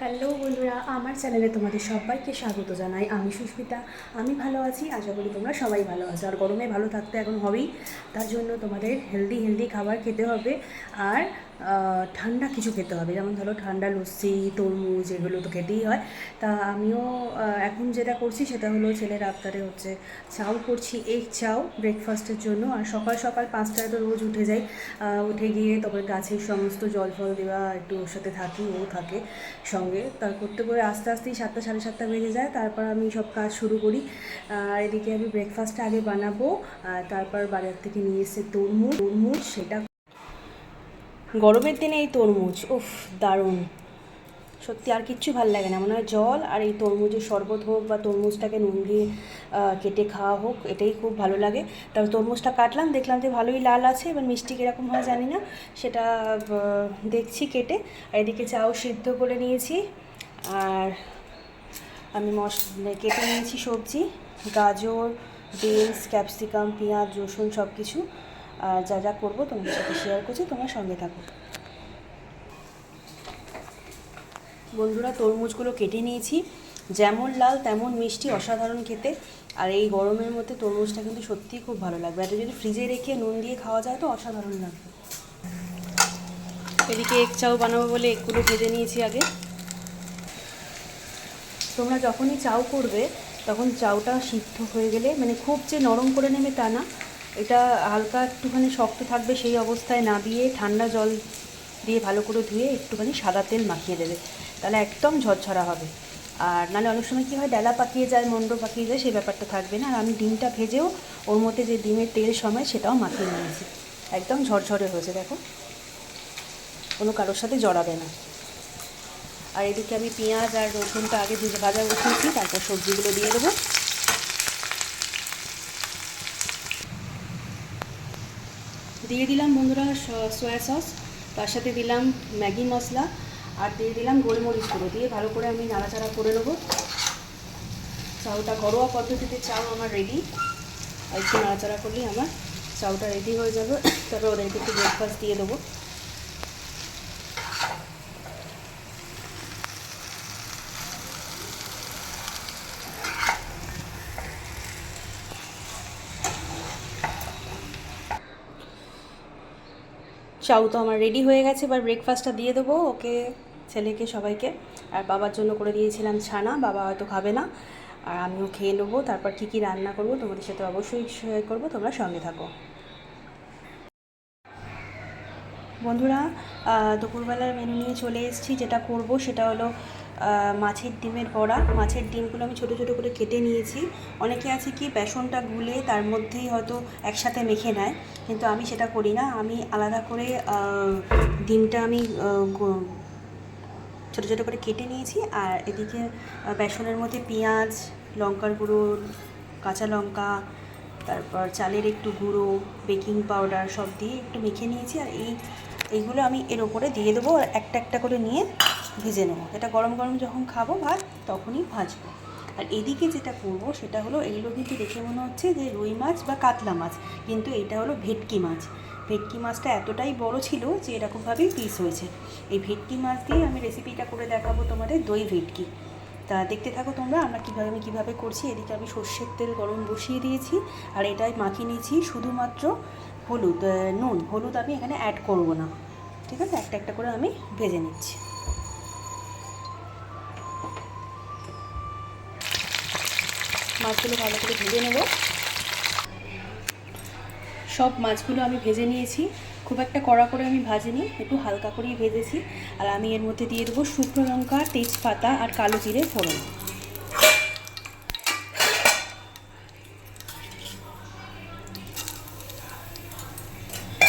Hello বন্ধুরা, আমার চ্যানেলে তোমাদের সবাইকে স্বাগত জানাই। আমি সুস্মিতা, আমি ভালো আছি, আশা করি তোমরা সবাই ভালো আছো। আর গরমে ভালো থাকতে এখন হবেই, তার জন্য তোমাদের হেলদি হেলদি খাবার খেতে হবে। আর ঠান্ডা কিছু খেতে হবে। যেমন ধরো ঠান্ডা লস্যি, তরমুজ এগুলো তো খেতেই হয়। তা আমিও এখন যেটা করছি সেটা হলো ছেলের আবদারে হচ্ছে চাউ করছি, এগ চাউ ব্রেকফাস্টের জন্য। আর সকাল সকাল পাঁচটায় তো রোজ উঠে যাই। উঠে গিয়ে তারপরে গাছের সমস্ত জল ফল দেওয়া, একটু ওর সাথে থাকি, ও থাকে সঙ্গে। তার করতে করে আস্তে আস্তেই সাতটা, সাড়ে সাতটা বেজে যায়। তারপর আমি সব কাজ শুরু করি। আর এদিকে আমি ব্রেকফাস্টটা আগে বানাবো। আর তারপর বাজার থেকে নিয়ে এসে তরমুজ। তরমুজ সেটা গরমের দিনে এই তরমুজ, উফ, দারুণ। সত্যি আর কিচ্ছু ভালো লাগে না। মনে হয় জল আর এই তরমুজের শরবত হোক বা তরমুজটাকে নুন দিয়ে কেটে খাওয়া হোক, এটাই খুব ভালো লাগে। তারপর তরমুজটা কাটলাম, দেখলাম যে ভালোই লাল আছে, এবার মিষ্টি কীরকম হয় জানি না। সেটা দেখছি কেটে, আর এদিকে চাও সিদ্ধ করে নিয়েছি। আর আমি মশ মানে কেটে নিয়েছি সবজি, গাজর, বিনস, ক্যাপসিকাম, পেঁয়াজ, রসুন সব কিছু আর যা যা করব তোমাদের সাথে শেয়ার করছি, তোমার সঙ্গে থাকো। বন্ধুরা, তরমুজগুলো কেটে নিয়েছি। যেমন লাল, তেমন মিষ্টি, অসাধারণ খেতে। আর এই গরমের মধ্যে তরমুজটা কিন্তু সত্যিই খুব ভালো লাগবে। আর যদি ফ্রিজে রেখে নুন দিয়ে খাওয়া যায়, তো অসাধারণ লাগবে। এদিকে এক চাও বানাবো বলে এগুলো ভেজে নিয়েছি আগে। তোমরা যখনই চাউ করবে, তখন চাউটা সিদ্ধ হয়ে গেলে মানে খুব যে নরম করে নেবে তা না এটা হালকা একটুখানি শক্ত থাকবে সেই অবস্থায় নাবিয়ে ঠান্ডা জল দিয়ে ভালো করে ধুয়ে একটুখানি সাদা তেল মাখিয়ে দেবে। তাহলে একদম ঝরঝরা হবে। আর নাহলে অনেক সময় কী হয়, ডেলা পাকিয়ে যায়, মন্ড পাকিয়ে যায় সেই ব্যাপারটা থাকবে না। আর আমি ডিমটা ভেজেও ওর মধ্যে যে ডিমের তেল সময় সেটাও মাখিয়ে নিয়েছি। একদম ঝরঝরে হয়েছে, দেখো। কোনো কারোর সাথে জড়াবে না। আর এদিকে আমি পেঁয়াজ আর রসুনটা আগে ভেজে ভাজা বসিয়েছি, তারপর সবজিগুলো দিয়ে দেবো। দিয়ে দিলাম বন্ধুরা সয়া সস তার সাথে দিলাম ম্যাগি মশলা, আর দিয়ে দিলাম গোলমরিচ গুঁড়ো, দিয়ে ভালো করে আমি নাড়াচাড়া করে নেব। চাউটা ঘরোয়া পদ্ধতিতে চাউ আমার রেডি একটু নাড়াচাড়া করলেই আমার চাউটা রেডি হয়ে যাবে। তারপর ওদেরকে একটু ব্রেকফাস্ট দিয়ে দেবো। চাউ তো আমার রেডি হয়ে গেছে, এবার ব্রেকফাস্টটা দিয়ে দেবো ওকে, ছেলেকে, সবাইকে। আর বাবার জন্য করে দিয়েছিলাম ছানা, বাবা হয়তো খাবে না। আর আমিও খেয়ে নেব, তারপর কী কী রান্না করব তোমাদের সাথে অবশ্যই শেয়ার করব, তোমরা সঙ্গে থাকো। বন্ধুরা দুপুরবেলার মেনু নিয়ে চলে এসেছি, যেটা করব সেটা হলো মাছের ডিমের বড়া। মাছের ডিমগুলো আমি ছোটো ছোটো করে কেটে নিয়েছি। অনেকে আছে কি, বেসনটা গুলে তার মধ্যেই হয়তো একসাথে মেখে নেয়। কিন্তু আমি সেটা করি না। আমি আলাদা করে ডিমটা আমি ছোটো ছোটো করে কেটে নিয়েছি। আর এদিকে বেসনের মধ্যে পেঁয়াজ, লঙ্কার গুঁড়ো, কাঁচা লঙ্কা, তারপর চালের একটু গুঁড়ো, বেকিং পাউডার সব দিয়ে একটু মেখে নিয়েছি। আর এই, এইগুলো আমি এর ওপরে দিয়ে দেবো। আর একটা একটা করে নিয়ে ভেজে নেব। এটা গরম গরম যখন খাব ভাত, তখনই ভাজবো। আর এদিকে যেটা করব, সেটা হলো এগুলো কিন্তু দেখে মনে হচ্ছে যে রুই মাছ বা কাতলা মাছ, কিন্তু এটা হলো ভেটকি মাছ। ভেটকি মাছটা এতটাই বড় ছিল যে এরকমভাবেই পিস হয়েছে। এই ভেটকি মাছ দিয়ে আমি রেসিপিটা করে দেখাবো তোমাদের, দই ভেটকি। তা দেখতে থাকো তোমরা, আমরা কীভাবে আমি কীভাবে করছি। এদিকে আমি সর্ষের তেল গরম বসিয়ে দিয়েছি, আর এটাই মাখিয়ে নিয়েছি শুধুমাত্র হলুদ নুন। হলুদ আমি এখানে অ্যাড করব না। ঠিক আছে? একটা একটা করে আমি ভেজে নিচ্ছি। মাছগুলো ভালো করে ভেজে নেব। সব মাছগুলো আমি ভেজে নিয়েছি। খুব একটা কড়া করে আমি ভাজিনি, একটু হালকা করেই ভেজেছি। আর আমি এর মধ্যে দিয়ে দেবো শুকনো লঙ্কা, তেজপাতা আর কালো জিরে ফোড়ন।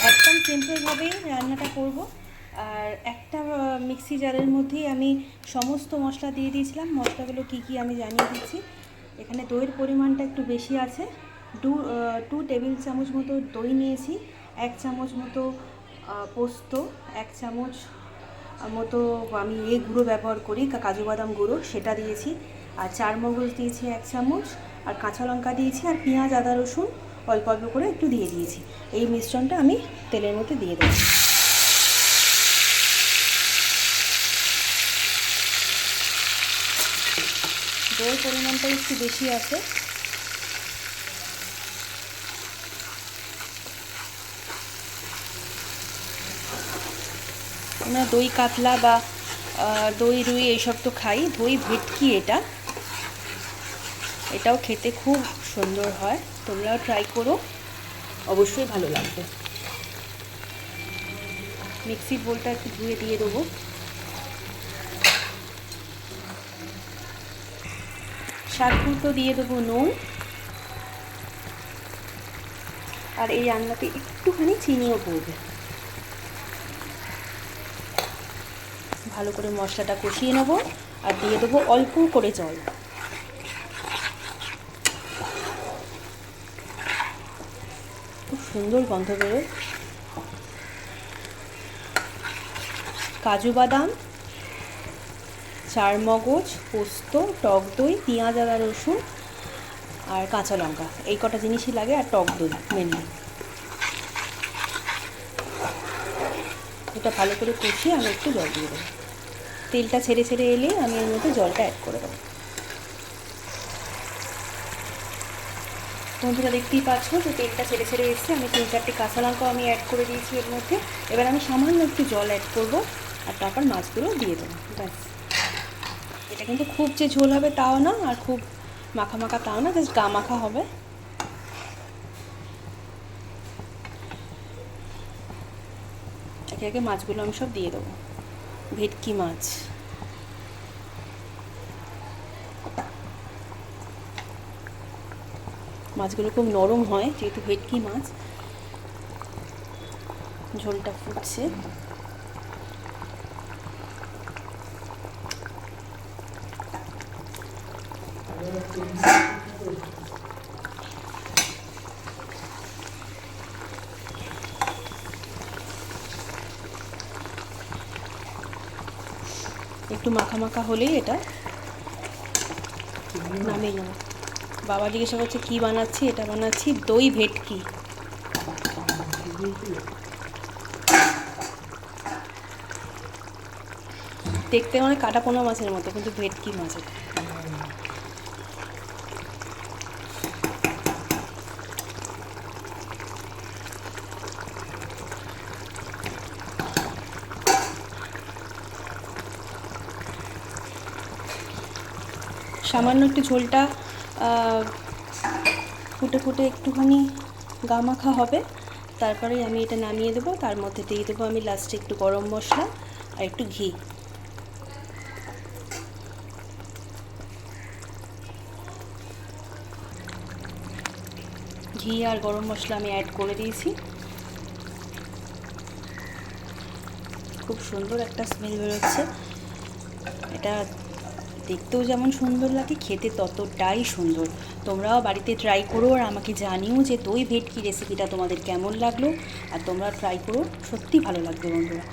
একদম সিম্পলভাবেই রান্নাটা করব। আর একটা মিক্সি জারের মধ্যেই আমি সমস্ত মশলা দিয়ে দিয়েছিলাম। মশলাগুলো কি কি আমি জানিয়ে দিচ্ছি। এখানে দইয়ের পরিমাণটা একটু বেশি আছে। দু টু টেবিল চামচ মতো দই নিয়েছি, এক চামচ মতো পোস্ত, এক চামচ মতো আমি এই গুঁড়ো ব্যবহার করি কাজু বাদাম গুঁড়ো, সেটা দিয়েছি। আর চার মগজ দিয়েছি এক চামচ, আর কাঁচা লঙ্কা দিয়েছি, আর পেঁয়াজ, আদা, রসুন অল্প অল্প করে একটু দিয়ে দিয়েছি। এই মিশ্রণটা আমি তেলের মধ্যে দিয়ে দেবো। দইয়ের পরিমাণটা একটু বেশি আছে। আমরা দই কাতলা বা দই রুই এইসব তো খাই। দই ভেটকি এটা। এটাও খেতে খুব সুন্দর হয়। তোমরাও ট্রাই করো। অবশ্যই ভালো লাগবে। মিক্সির বোলটা একটু ধুয়ে দিয়ে দেবো। স্বাদ মতো দিয়ে দেবো নুন। আর এই রান্নাতে একটুখানি চিনিও পড়বে। ভালো করে মশলাটা কষিয়ে নেব আর দিয়ে দেবো অল্প করে জল। খুব সুন্দর গন্ধ বেরোয়। কাজু বাদাম চার মগজ, পোস্ত, টক দই, পেঁয়াজ, আদা, রসুন আর কাঁচা লঙ্কা। এই কটা জিনিসই লাগে আর টক দই মেনলি এটা ভালো করে কষিয়ে আমি একটু জল দিয়ে দেবো। তেলটা ছেড়ে ছেড়ে এলে আমি এর মধ্যে জলটা অ্যাড করে দেবো। বন্ধুরা, দেখতেই পাচ্ছ যে তেলটা ছেড়ে ছেড়ে এসছে। আমি তিন চারটে কাঁচা লঙ্কাও আমি অ্যাড করে দিয়েছি এর মধ্যে। এবার আমি সামান্য একটু জল অ্যাড করব আর তারপর মাছগুলো দিয়ে দেবো। ব্যাস। এটা কিন্তু খুব যে ঝোল হবে তাও না, আর খুব মাখা মাখা তাও না, জাস্ট গা মাখা হবে। একে একে মাছগুলো আমি সব দিয়ে দেবো। ভেটকি মাছ। মাছগুলো খুব নরম হয়, যেহেতু ভেটকি মাছ। ঝোলটা ফুটছে। একটু মাখা মাখা হলেই এটা নামিয়ে নেব বাবা জিজ্ঞাসা করছে, কী বানাচ্ছি? এটা বানাচ্ছি দই ভেটকি। দেখতে মানে কাটা পোনা মাছের মতো, কিন্তু ভেটকি মাছ এটা। সামান্য একটু ঝোলটা ফুটে ফুটে একটুখানি গা মাখা হবে। তারপরেই আমি এটা নামিয়ে দেবো। তার মধ্যে দিয়ে দেবো আমি লাস্টে একটু গরম মশলা আর একটু ঘি। ঘি আর গরম মশলা আমি অ্যাড করে দিয়েছি। খুব সুন্দর একটা স্মেল বেরোচ্ছে। এটা দেখতেও যেমন সুন্দর লাগে, খেতে ততটাই সুন্দর। তোমরাও বাড়িতে ট্রাই করো আর আমাকে জানিও যে দই ভেটকি রেসিপিটা তোমাদের কেমন লাগল। আর তোমরা ট্রাই করো সত্যি ভালো লাগবে বন্ধুরা।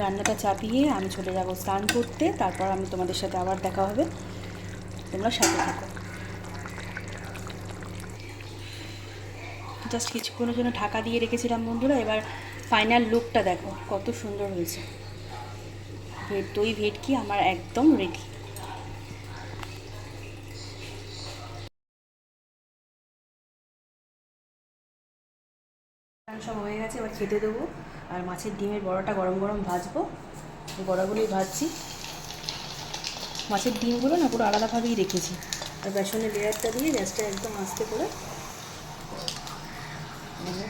রান্নাটা চাপিয়ে আমি চলে যাব স্নান করতে, তারপর আমি তোমাদের সাথে আবার দেখা হবে। তোমরা সাথে থাকো। জাস্ট কিছুক্ষণের জন্য ঢাকা দিয়ে রেখেছিলাম বন্ধুরা, এবার ফাইনাল লুকটা দেখো, কত সুন্দর হয়েছে। দই ভেটকি আমার একদম রেডি সব হয়ে গেছে, এবার খেতে দেবো। আর মাছের ডিমের বড়াটা গরম গরম ভাজবো। বড়াগুলোই ভাজছি। মাছের ডিমগুলো না পুরো আলাদাভাবেই রেখেছি। আর বেসনের লেয়ারটা দিয়ে গ্যাসটা একদম আস্তে করে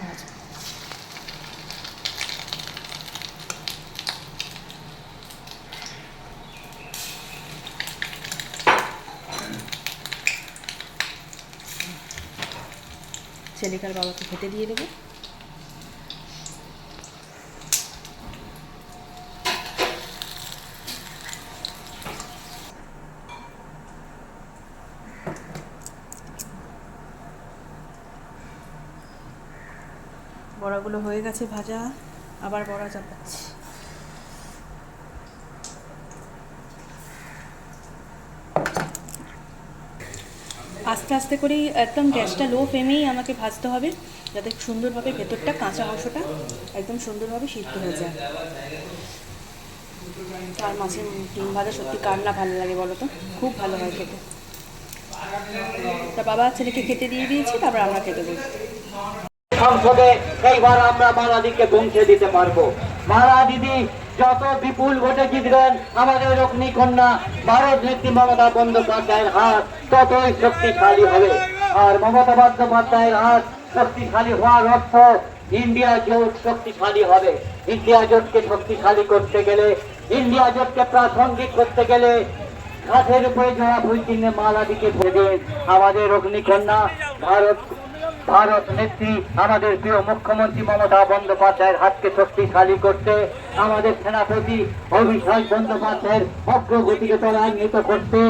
ভাজবো। ছেলেকার বাবাকে খেতে দিয়ে দেবো। বড়াগুলো হয়ে গেছে ভাজা আবার বড়া চাপাচ্ছি। আস্তে আস্তে করেই একদম গ্যাসটা লো ফ্লেমেই আমাকে ভাজতে হবে, যাতে সুন্দরভাবে ভেতরটা কাঁচা অংশটা একদম সুন্দরভাবে সিদ্ধ হয়ে যায়। আর মাছের ডিম ভাজা সত্যি কার না ভালো লাগে বলো তো? খুব ভালো হয় খেতে। তা বাবা ছেলেকে খেতে দিয়ে দিয়েছি, তারপর আমরা খেতে দিই সংসদে এইবার আমরা মালাদিকে পৌঁছে দিতে পারব। মালা দিদি যত বিপুল ভোটে জিতবেন আমাদের রগ্নি কন্যা, ভারত নেত্রী মমতা বন্দ্যোপাধ্যায়ের হাত ততই শক্তিশালী হবে। আর মমতা বন্দ্যোপাধ্যায়ের হাত শক্তিশালী হওয়ার অর্থ ইন্ডিয়া জোট শক্তিশালী হবে। ইন্ডিয়া জোটকে শক্তিশালী করতে গেলে, ইন্ডিয়া জোটকে প্রাসঙ্গিক করতে গেলে কাঠের উপরে জোড়া ফুল চিহ্নে মালা দিকে ভেবে আমাদের অগ্নিকন্যা ভারত ভারত নেত্রী, আমাদের প্রিয় মুখ্যমন্ত্রী মমতা বন্দ্যোপাধ্যায়ের হাতকে শক্তিশালী করতে, আমাদের সেনাপতি অভিষেক বন্দ্যোপাধ্যায়ের অগ্রগতিকে ত্বরান্বিত করতে,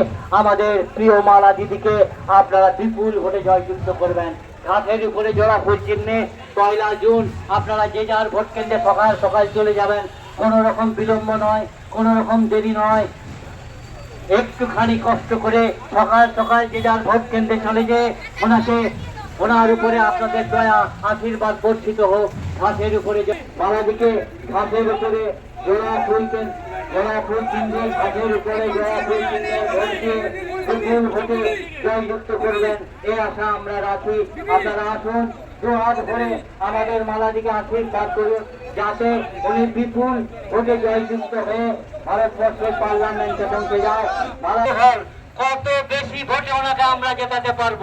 আমাদের প্রিয় মালা দিদিকে আপনারা বিপুল ভোটে জয়যুক্ত করবেন। ঘাটের উপরে জোড়া ফুল চিহ্নে পয়লা জুন, আপনারা যে যার ভোট কেন্দ্রে সকাল সকাল চলে যাবেন কোনো রকম বিলম্ব নয় কোনো রকম দেরি নয়। একটুখানি কষ্ট করে সকাল সকাল যে যার ভোট কেন্দ্রে চলে যে ওনাকে ওনার উপরে আপনাদের দয়া, আশীর্বাদ বর্ষিত হোক। ঘাসের উপরে বাবাদিকে ঘাসের উপরে জোড়া জোড়া ঘাসের উপরে জোড়া ভোট জয়যুক্ত করবেন। এ আশা আমরা রাখি। আপনারা আসুন আমাদের মালাদিকে আশীর্বাদ করুন, যাতে উনি বিপুল ভোটে জয়যুক্ত হয়ে ভারতবর্ষের পার্লামেন্টে পৌঁছে যায়। কত বেশি ভোটে ওনাকে আমরা জেতাতে পারব?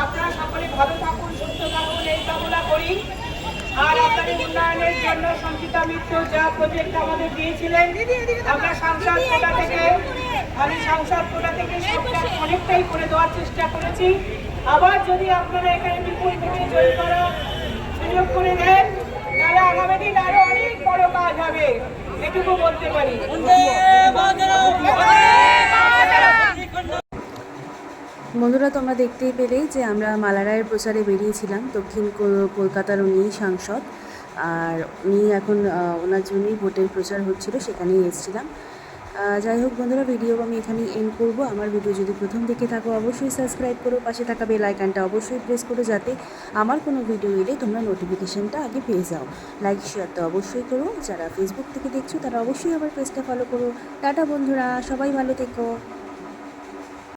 আপনারা সকলে ভালো থাকুন সুস্থ থাকুন এই কামনা করি। আর আপনাদের উন্নয়নের জন্য সঞ্চিতা মিত্র যা প্রজেক্ট আমাদের দিয়েছিলেন আমরা সাংসদ কোটা থেকে আমি সাংসদ কোটা থেকে সবটা অনেকটাই করে দেওয়ার চেষ্টা করেছি। আবার যদি আপনারা এখানে বিপুল ভোটে জয়ী করার সুযোগ করে দেন তাহলে আগামী দিন আরও অনেক বড় কাজ হবে। এটুকু বলতে পারি। বন্ধুরা, তোমরা দেখতেই পেলেই যে আমরা মালারায়ের প্রচারে বেরিয়েছিলাম দক্ষিণ কলকাতার উনি সাংসদ। আর উনি এখন ওনার জন্যই ভোটের প্রচার হচ্ছিল, সেখানেই এসেছিলাম। যাই হোক বন্ধুরা, ভিডিও আমি এখানেই এন্ড করব। আমার ভিডিও যদি প্রথম দেখে থাকো, অবশ্যই সাবস্ক্রাইব করো, পাশে থাকা বেল আইকনটা অবশ্যই প্রেস করো, যাতে আমার কোনো ভিডিও এলে তোমরা নোটিফিকেশনটা আগে পেয়ে যাও। লাইক শেয়ার তো অবশ্যই করো। যারা ফেসবুক থেকে দেখছ, তারা অবশ্যই আমার পেজটা ফলো করো। টাটা বন্ধুরা, সবাই ভালো থেকো।